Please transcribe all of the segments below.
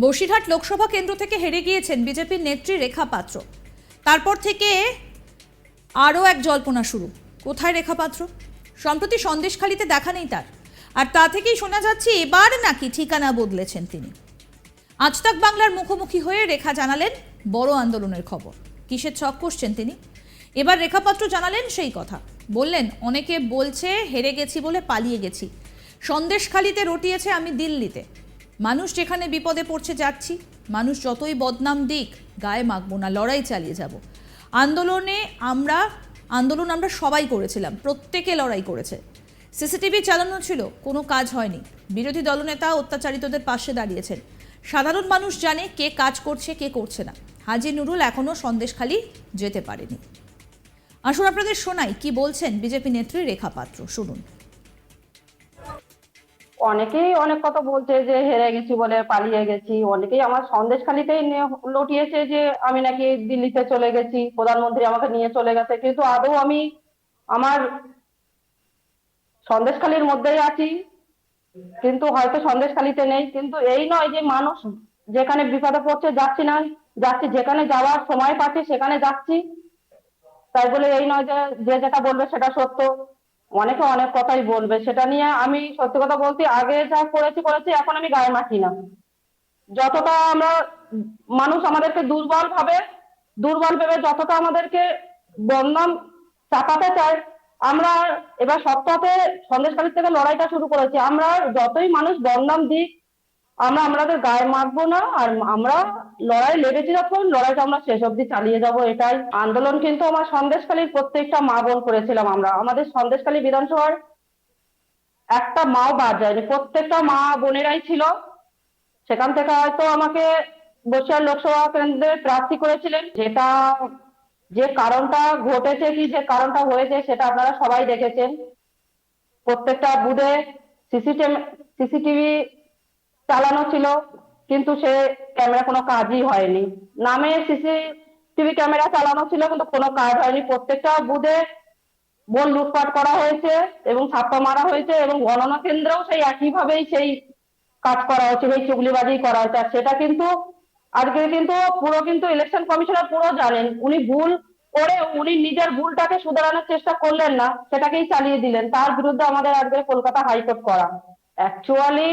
বসিরহাট লোকসভা কেন্দ্র থেকে হেরে গিয়েছেন বিজেপির নেত্রী রেখা পাত্র। তারপর থেকে আরও এক জল্পনা শুরু। কোথায় রেখা পাত্র? সম্প্রতি সন্দেশখালিতে দেখা নেই তার। আর তা থেকেই শোনা যাচ্ছে এবার নাকি ঠিকানা বদলেছেন তিনি। আজ তাক বাংলার মুখোমুখি হয়ে রেখা জানালেন বড় আন্দোলনের খবর। কিসের ছক কষছেন তিনি? এবার রেখাপাত্র জানালেন সেই কথা। বললেন, অনেকে বলছে হেরে গেছি বলে পালিয়ে গেছি। সন্দেশখালিতে রটিয়েছে আমি দিল্লিতে। মানুষ যেখানে বিপদে পড়ছে, যাচ্ছি। মানুষ যতই বদনাম দিক, গায়ে মাখবো না, লড়াই চালিয়ে যাব। আন্দোলনে আমরা, আন্দোলন আমরা সবাই করেছিলাম, প্রত্যেকে লড়াই করেছে। সিসিটিভি চালানো ছিল, কোনো কাজ হয়নি। বিরোধী দলনেতা, অত্যাচারিতদের পাশে দাঁড়িয়েছেন। সাধারণ মানুষ জানে কে কাজ করছে, কে করছে না। হাজি নুরুল এখনও সন্দেশখালি যেতে পারেনি। আসুন আপনাদের শোনাই, কি বলছেন বিজেপি নেত্রী রেখা পাত্র, শুনুন। অনেকেই অনেক কথা বলছে যে, হেরে গেছি বলে পালিয়ে গেছি। অনেকেই আমার সন্দেশখালিতেই লটিয়েছে যে, আমি নাকি দিল্লিতে চলে গেছি, প্রধানমন্ত্রী আমাকে নিয়ে চলে গেছে। কিন্তু আদৌ আমি আমার সন্দেশখালির মধ্যেই আছি। কিন্তু হয়তো সন্দেশখালিতে নেই। কিন্তু এই নয় যে, মানুষ যেখানে বিপদে পড়ছে যাচ্ছি না, যাচ্ছি যেখানে যাওয়ার সময় পাচ্ছি সেখানে যাচ্ছি। তাই বলে এই নয় যে যে যেটা বলবে সেটা সত্য। অনেকে অনেক কথাই বলবে, সেটা নিয়ে আমি সত্যি কথা বলতে আগে যা করেছি করেছি, এখন আমি গায়ে মাখি না। যতটা আমরা মানুষ আমাদেরকে দুর্বল ভাবে, দুর্বল ভেবে যতটা আমাদেরকে বন্ধন চাপাতে চায়, আমরা এবার সপ্তাহে সন্দেশকালীর থেকে লড়াইটা শুরু করেছি। আমরা যতই মানুষ বন্ধন দিক আমরা আমাদের গায়ে মাখবো না, আর আমরা লড়াই লেগেছি যখন, লড়াইটা আমরা শেষ অবধি চালিয়ে যাব, এটাই আন্দোলন। কিন্তু আমার সন্দেশখালীর প্রত্যেকটা মা বোন করেছিলাম আমরা। আমাদের সন্দেশখালী বিধানসভার একটা মাও বাদ যায়নি। প্রত্যেকটা মা বোনেরাই ছিল। সেখান থেকে হয়তো আমাকে বসিরহাট লোকসভা কেন্দ্রে প্রার্থী করেছিলেন। যেটা যে কারণটা ঘটেছে কি যে কারণটা হয়েছে, সেটা আপনারা সবাই দেখেছেন। প্রত্যেকটা বুথে সিসিটিভি সিসিটিভি চালানো ছিল, কিন্তু সে ক্যামেরা কোনো কাজই হয়নি। নামে সিসিটিভি ক্যামেরা চালানো ছিল, কিন্তু কোনো কাজ হয়নি। প্রত্যেকটা বুধে বোন লুটপাট করা হয়েছে এবং ছাপ্পা মারা হয়েছে এবং গণনা কেন্দ্রেও সেই একইভাবেই সেই কাজ করা হচ্ছে, সেই চুগলিবাজি করা হচ্ছে। আর সেটা কিন্তু, আজকে কিন্তু পুরো কিন্তু ইলেকশন কমিশনার পুরো জানেন। উনি ভুল করে উনি নিজের ভুলটাকে শুধরানোর চেষ্টা করলেন না, সেটাকেই চালিয়ে দিলেন। তার বিরুদ্ধে আমাদের আজকে কলকাতা হাইকোর্ট করা। অ্যাকচুয়ালি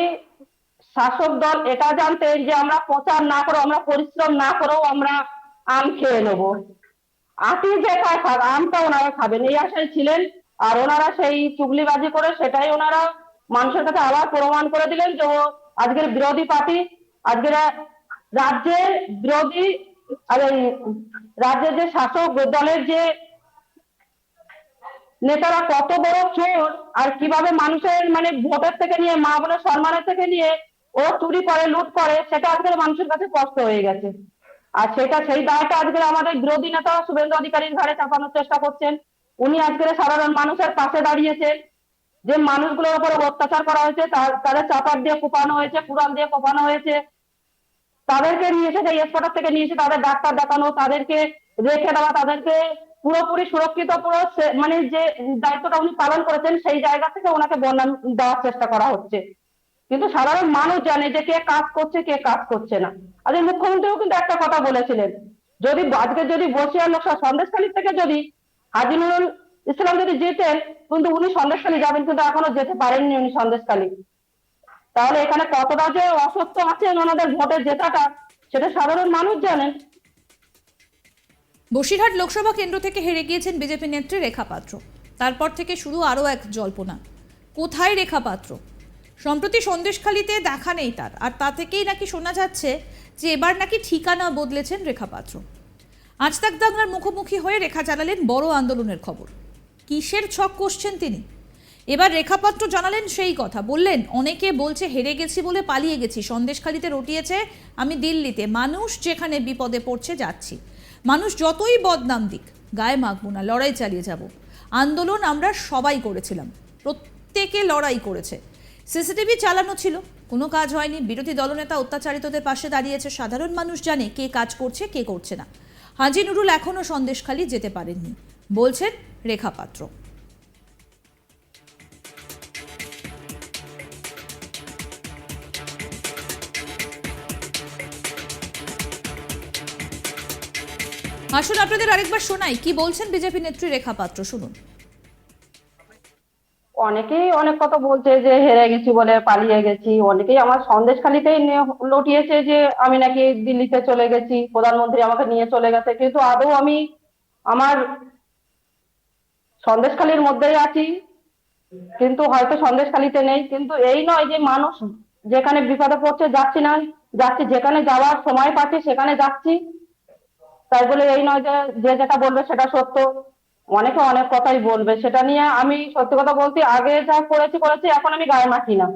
শাসক দল, এটা জানতেন যে আমরা প্রচার না করে, আমরা পরিশ্রম না করেও আমরা আম খেয়ে নেব। আটি যে খায় খাক, আমটা ওনারা খাবেন। এই আশায় ছিলেন, আর ওনারা সেই চুগলিবাজি করে সেটাই ওনারা মানুষের কাছে আবার প্রমাণ করে দিলেন যে ও আজকের বিরোধী পার্টি, আজকের রাজ্যের বিরোধী, আর রাজ্যের যে শাসক দলের যে নেতারা কত বড় চোর, আর কীভাবে মানুষের মানে ভোটের থেকে নিয়ে মা বোনের সম্মানের থেকে নিয়ে ও চুরি করে, লুট করে, সেটা আজকের মানুষের কাছে কষ্ট হয়ে গেছে। আর সেটা সেই দায়টা আজকে আমাদের বিরোধী নেতা শুভেন্দু অধিকারীর ঘাড়ে চাপানোর চেষ্টা করছেন। উনি আজকের সাধারণ মানুষের পাশে দাঁড়িয়েছেন। যে মানুষগুলোর উপর অত্যাচার করা হয়েছে তাদের চাপার দিয়ে কোপানো হয়েছে, কুড়াল দিয়ে কোপানো হয়েছে। তাদেরকে নিয়ে এসে সেই হাসপাতাল থেকে নিয়ে এসে তাদের ডাক্তার দেখানো, তাদেরকে রেখে দেওয়া, তাদেরকে পুরোপুরি সুরক্ষিত, পুরো মানে যে দায়িত্বটা উনি পালন করেছেন, সেই জায়গা থেকে ওনাকে বর্ণনা দেওয়ার চেষ্টা করা হচ্ছে। কিন্তু সাধারণ মানুষ জানে যে কে কাজ করছে, কে কাজ করছে না। আজকে মুখ্যমন্ত্রীও কিন্তু একটা কথা বলেছিলেন। যদি আজকে যদি বসিয়ার লোকসভা সন্দেশখালী থেকে যদি হাজি ইসলাম যদি যেতেন, কিন্তু উনি সন্দেশখালী যাবেন, কিন্তু এখনও যেতে পারেননি উনি সন্দেশখালী। তাহলে এখানে কতটা যে অসত্য আছে ওনাদের ভোটের জেতাটা, সেটা সাধারণ মানুষ জানেন। বসিরহাট লোকসভা কেন্দ্র থেকে হেরে গিয়েছেন বিজেপি নেত্রী রেখা পাত্র। তারপর থেকে শুরু আরও এক জল্পনা। কোথায় রেখা পাত্র? সম্প্রতি সন্দেশখালিতে দেখা নেই তার। আর তা থেকেই নাকি শোনা যাচ্ছে যে এবার নাকি ঠিকানা বদলেছেন রেখা পাত্র। আজ তাক দাঙ্গার মুখোমুখি হয়ে রেখা জানালেন বড় আন্দোলনের খবর। কিসের ছক কষছেন তিনি? এবার রেখাপাত্র জানালেন সেই কথা। বললেন, অনেকে বলছে হেরে গেছি বলে পালিয়ে গেছি। সন্দেশখালিতে রটিয়েছে আমি দিল্লিতে। মানুষ যেখানে বিপদে পড়ছে যাচ্ছি। মানুষ যতই বদনাম দিক, গায়ে মাখবো না, লড়াই চালিয়ে যাব। আন্দোলন আমরা সবাই করেছিলাম। প্রত্যেকে লড়াই করেছে। সিসিটিভি চালানো ছিল। কোনো কাজ হয়নি। বিরোধী দলনেতা অত্যাচারিতদের পাশে দাঁড়িয়েছে। সাধারণ মানুষ জানে কে কাজ করছে, কে করছে না। হাজি নুরুল এখনও সন্দেশখালি যেতে পারেননি, বলছেন রেখা পাত্র। আসুন আপনাদের আরেকবার শোনাই। কি বলছেন বিজেপি নেত্রী রেখা পাত্র? শুনুন। অনেকেই অনেক কথা বলছে যে, হেরে গেছি বলে পালিয়ে গেছি। অনেকেই আমার সন্দেশখালিতেই লটিয়েছে যে, আমি নাকি দিল্লিতে চলে গেছি, প্রধানমন্ত্রী আমাকে নিয়ে চলে গেছে। কিন্তু আদৌ আমি আমার সন্দেশখালির মধ্যেই আছি। কিন্তু হয়তো সন্দেশখালিতে নেই। কিন্তু এই নয় যে, মানুষ যেখানে বিপদে পড়ছে যাচ্ছি না, যাচ্ছি যেখানে যাওয়ার সময় পাচ্ছি সেখানে যাচ্ছি। তাই বলে এই নয় যে যে যেটা বলবে সেটা সত্য। অনেকে অনেক কথাই বলবে, সেটা নিয়ে আমি সত্যি কথা বলতে আগে যা করেছি করেছি, এখন আমি গায়ে মাখি না।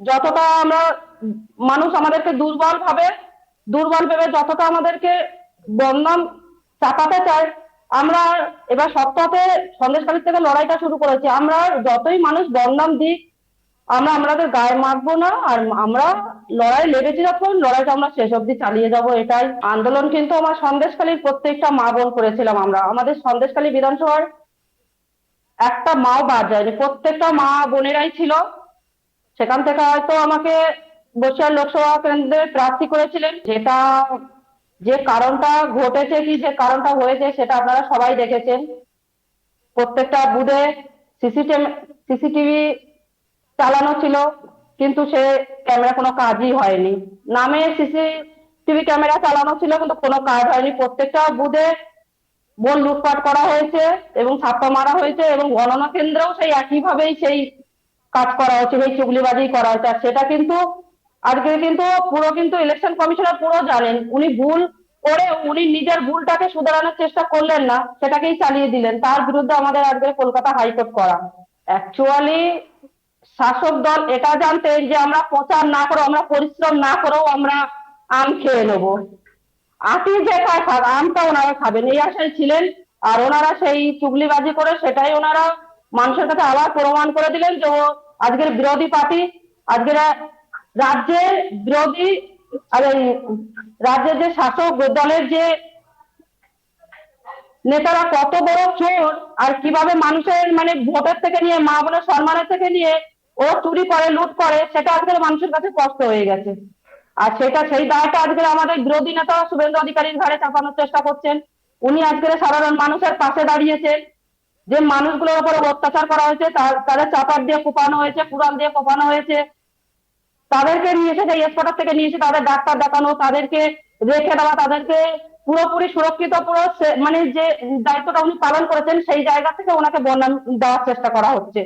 যতটা আমরা মানুষ আমাদেরকে দুর্বল ভাবে, দুর্বল ভেবে যতটা আমাদেরকে বন্ধন চাপাতে চায়, আমরা এবার সপ্তাহে সন্দেশকালীর থেকে লড়াইটা শুরু করেছি। আমরা যতই মানুষ বন্ধন দিক আমরা আমাদের গায়ে মাখবো না, আর আমরা লড়াই লেগেছি যখন, লড়াইটা আমরা শেষ অবধি চালিয়ে যাব, এটাই আন্দোলন। কিন্তু আমার সন্দেশখালীর প্রত্যেকটা মা বোন করেছিলাম আমরা। আমাদের সন্দেশখালী বিধানসভার একটা মাও বাদ যায়নি। প্রত্যেকটা মা বোনেরাই ছিল। সেখান থেকে হয়তো আমাকে বসিরহাট লোকসভা কেন্দ্রে প্রার্থী করেছিলেন। যেটা যে কারণটা ঘটেছে কি যে কারণটা হয়েছে, সেটা আপনারা সবাই দেখেছেন। প্রত্যেকটা বুথে সিসিটিভি সিসিটিভি চালানো ছিল, কিন্তু সে ক্যামেরা কোনো কাজই হয়নি। নামে সিসি টিভি ক্যামেরা চালানো ছিল, কিন্তু কোনো কাজ হয়নি। প্রত্যেকটা বুধে বোন লুটপাট করা হয়েছে এবং ছাপ্পা মারা হয়েছে এবং গণনা কেন্দ্রেও সেই একইভাবেই সেই কাজ করা হচ্ছে, সেই চুগলিবাজি করা হচ্ছে। আর সেটা কিন্তু, আজকে কিন্তু পুরো কিন্তু ইলেকশন কমিশনার পুরো জানেন। উনি ভুল করে উনি নিজের ভুলটাকে শুধরানোর চেষ্টা করলেন না, সেটাকেই চালিয়ে দিলেন। তার বিরুদ্ধে আমাদের আজকে কলকাতা হাইকোর্ট করা। অ্যাকচুয়ালি শাসক দল, এটা জানতেন যে আমরা প্রচার না করে, আমরা পরিশ্রম না করেও আমরা আম খেয়ে নেব। আটি যে খায় আমটা ওনারা খাবেন। এই আশায় ছিলেন, আর ওনারা সেই চুগলিবাজি করে সেটাই ওনারা মানুষের কাছে আবার প্রমাণ করে দিলেন যে ও আজকের বিরোধী পার্টি, আজকের রাজ্যের বিরোধী, আর রাজ্যের যে শাসক দলের যে নেতারা কত বড় চোর, আর কীভাবে মানুষের মানে ভোটের থেকে নিয়ে মা বোনের সম্মানের থেকে নিয়ে ও চুরি করে, লুট করে, সেটা আজকের মানুষের কাছে কষ্ট হয়ে গেছে। আর সেটা সেই দায়টা আজকে আমাদের বিরোধী নেতা শুভেন্দু অধিকারীর ঘাড়ে চাপানোর চেষ্টা করছেন। উনি আজকের সাধারণ মানুষের পাশে দাঁড়িয়েছেন। যে মানুষগুলোর উপর অত্যাচার করা হয়েছে তাদের চাপার দিয়ে কোপানো হয়েছে, কুড়াল দিয়ে কোপানো হয়েছে। তাদেরকে নিয়ে এসে সেই হাসপাতাল থেকে নিয়ে এসে তাদের ডাক্তার দেখানো, তাদেরকে রেখে দেওয়া, তাদেরকে পুরোপুরি সুরক্ষিত, পুরো মানে যে দায়িত্বটা উনি পালন করেছেন, সেই জায়গা থেকে ওনাকে বর্ণনা দেওয়ার চেষ্টা করা হচ্ছে।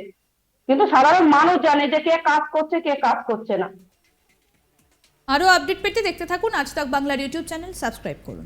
কিন্তু সাধারণ মানুষ জানে যে কে কাজ করছে, কে কাজ করছে না। আরও আপডেট পেতে দেখতে থাকুন আজ তাক বাংলার ইউটিউব চ্যানেল, সাবস্ক্রাইব করুন।